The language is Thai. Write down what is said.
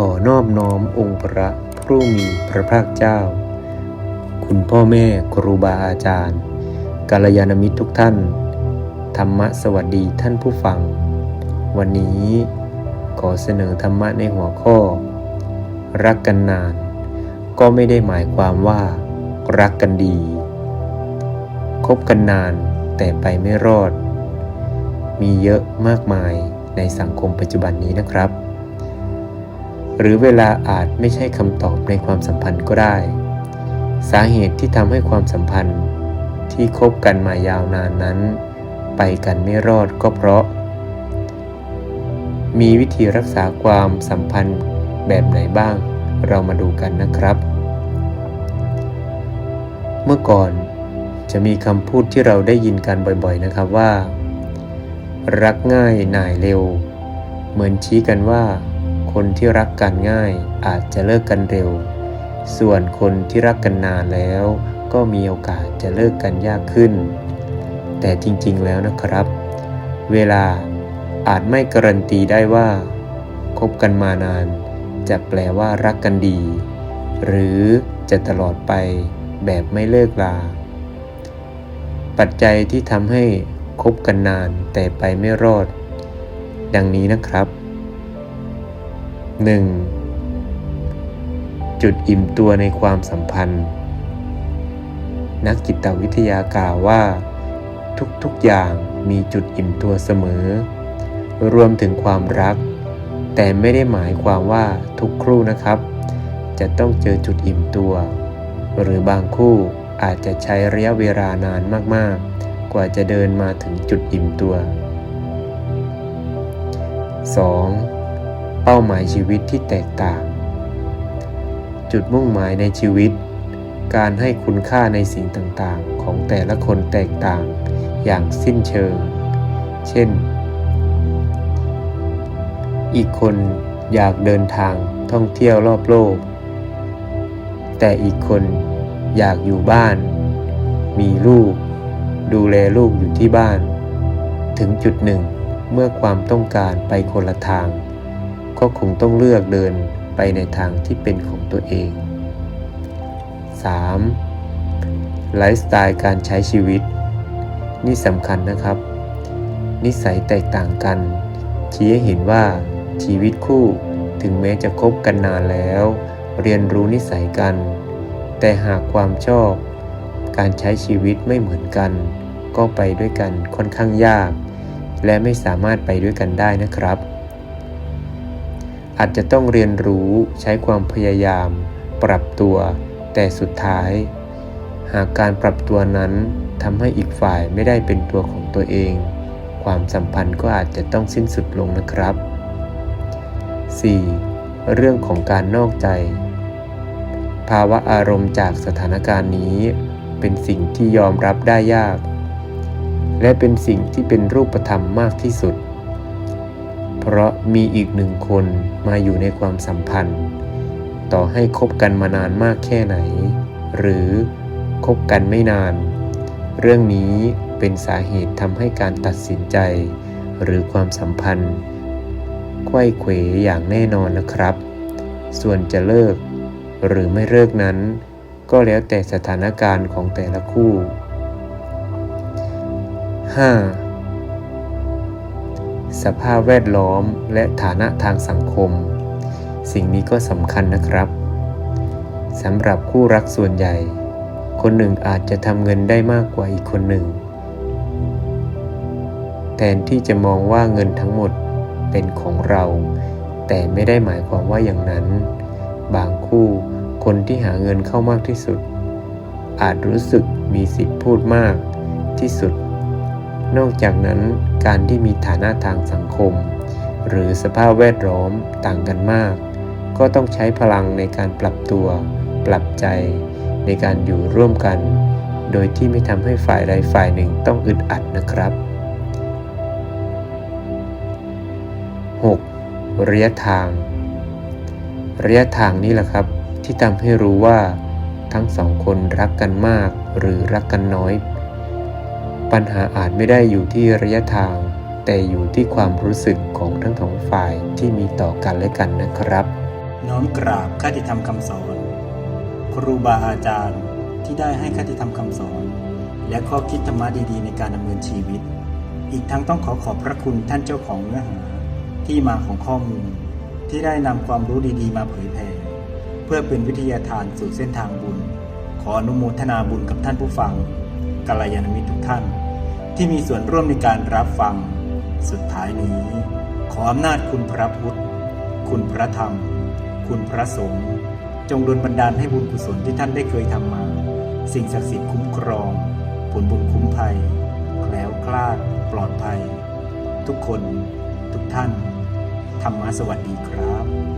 ขอนอบน้อมองค์พระผู้มีพระภาคเจ้า คุณพ่อแม่ครูบาอาจารย์กัลยาณมิตรทุกท่าน ธรรมะสวัสดีท่านผู้ฟัง วันนี้ขอเสนอธรรมะในหัวข้อ รักกันนาน ก็ไม่ได้หมายความว่า รักกันดีคบกันนานแต่ไปไม่รอด มีเยอะมากมายในสังคมปัจจุบันนี้นะครับ หรือเวลาอาจไม่ใช่คำตอบในความสัมพันธ์ก็ได้ สาเหตุที่ทำให้ความสัมพันธ์ที่คบกันมายาวนานนั้น ไปกันไม่รอดก็เพราะ มีวิธีรักษาความสัมพันธ์แบบไหนบ้าง เรามาดูกันนะครับ เมื่อก่อนจะมีคำพูดที่เราได้ยินกันบ่อยๆนะครับว่า รักง่ายหน่ายเร็ว เหมือนชี้กันว่า คนที่รักกันง่ายอาจจะเลิกกันเร็ว ส่วนคนที่รักกันนานแล้ว ก็มีโอกาสจะเลิกกันยากขึ้น แต่จริงๆแล้วนะครับ เวลาอาจไม่การันตีได้ว่าคบกันมานาน จะแปลว่ารักกันดี หรือจะตลอดไปแบบไม่เลิกลา ปัจจัยที่ทำให้คบกันนานแต่ไปไม่รอด ดังนี้นะครับ 1. จุดอิ่มตัวในความสัมพันธ์ นักจิตวิทยากล่าวว่า ทุกๆอย่างมีจุดอิ่มตัวเสมอ รวมถึงความรัก แต่ไม่ได้หมายความว่าทุกครู่นะครับ จะต้องเจอจุดอิ่มตัว หรือบางคู่อาจจะใช้ระยะเวลานานมากๆ กว่าจะเดินมาถึงจุดอิ่มตัว 2. เป้าหมายชีวิตที่แตกต่าง จุดมุ่งหมายในชีวิต การให้คุณค่าในสิ่งต่างๆ ของแต่ละคนแตกต่างอย่างสิ้นเชิง เช่น อีกคนอยากเดินทางท่องเที่ยวรอบโลก แต่อีกคนอยากอยู่บ้าน มีลูก ดูแลลูกอยู่ที่บ้าน ถึงจุดหนึ่งเมื่อความต้องการไปคนละทาง ก็คงต้องเลือกเดินไปในทางที่เป็นของตัวเอง 3. ไลฟ์สไตล์การใช้ชีวิต นี่สำคัญนะครับ นิสัยแตกต่างกัน ชี้ให้เห็นว่าชีวิตคู่ถึงแม้จะคบกันนานแล้ว เรียนรู้นิสัยกัน แต่หากความชอบ การใช้ชีวิตไม่เหมือนกัน ก็ไปด้วยกันค่อนข้างยาก และไม่สามารถไปด้วยกันได้นะครับ อาจจะต้องเรียนรู้ใช้ความพยายาม ปรับตัว แต่สุดท้าย หากการปรับตัวนั้นทำให้อีกฝ่ายไม่ได้เป็นตัวของตัวเอง ความสัมพันธ์ก็อาจจะต้องสิ้นสุดลงนะครับ 4. เรื่องของการนอกใจ ภาวะอารมณ์จากสถานการณ์นี้ เป็นสิ่งที่ยอมรับได้ยาก และเป็นสิ่งที่เป็นรูปธรรมมากที่สุด เพราะมีอีกหนึ่งคนมาอยู่ในความสัมพันธ์ ต่อให้คบกันมานานมากแค่ไหน หรือคบกันไม่นาน เรื่องนี้เป็นสาเหตุทำให้การตัดสินใจ หรือความสัมพันธ์ไข้เขวอย่างแน่นอนนะครับ ส่วนจะเลิก หรือไม่เลิกนั้น ก็แล้วแต่สถานการณ์ของแต่ละคู่ 5. สภาพแวดล้อมและฐานะทางสังคม สิ่งนี้ก็สำคัญนะครับสำหรับคู่รักส่วนใหญ่ คนหนึ่งอาจจะทำเงินได้มากกว่าอีกคนหนึ่ง แทนที่จะมองว่าเงินทั้งหมดเป็นของเรา แต่ไม่ได้หมายความว่าอย่างนั้น บางคู่คนที่หาเงินเข้ามากที่สุด อาจรู้สึกมีสิทธิ์พูดมากที่สุด นอกจากนั้นการที่มีฐานะทางสังคม หรือสภาพแวดล้อมต่างกันมาก ก็ต้องใช้พลังในการปรับตัว ปรับใจ ในการอยู่ร่วมกัน โดยที่ไม่ทำให้ฝ่ายใดฝ่ายหนึ่งต้องอึดอัดนะครับ 6. ระยะทาง ระยะทางนี้แหละครับ ที่ทำให้รู้ว่า ทั้งสองคนรักกันมากหรือรักกันน้อย ปัญหาอาจไม่ได้อยู่ที่ระยะทาง แต่อยู่ที่ความรู้สึกของทั้งสองฝ่ายที่มีต่อกันและกันนะครับ น้อมกราบคติธรรมคำสอน ครูบาอาจารย์ที่ได้ให้คติธรรมคำสอน และข้อคิดธรรมะดีๆ ในการดำเนินชีวิต อีกทั้งต้องขอขอบพระคุณท่านเจ้าของเนื้อหาที่มาของข้อมูล ที่ได้นำความรู้ดีๆ มาเผยแผ่เพื่อเป็นวิทยาทานสู่เส้นทางบุญ ขออนุโมทนาบุญกับท่านผู้ฟัง กัลยาณมิตรทุกท่าน ที่มีส่วนร่วมในการรับฟัง สุดท้ายนี้ ขออำนาจคุณพระพุทธ คุณพระธรรม คุณพระสงฆ์จงดลบันดาลให้บุญกุศลที่ท่านได้เคยทำมา สิ่งศักดิ์สิทธิ์คุ้มครอง ผลบุญคุ้มภัยแคล้วคลาดปลอดภัย ทุกคน ทุกท่าน ธรรมะสวัสดีครับ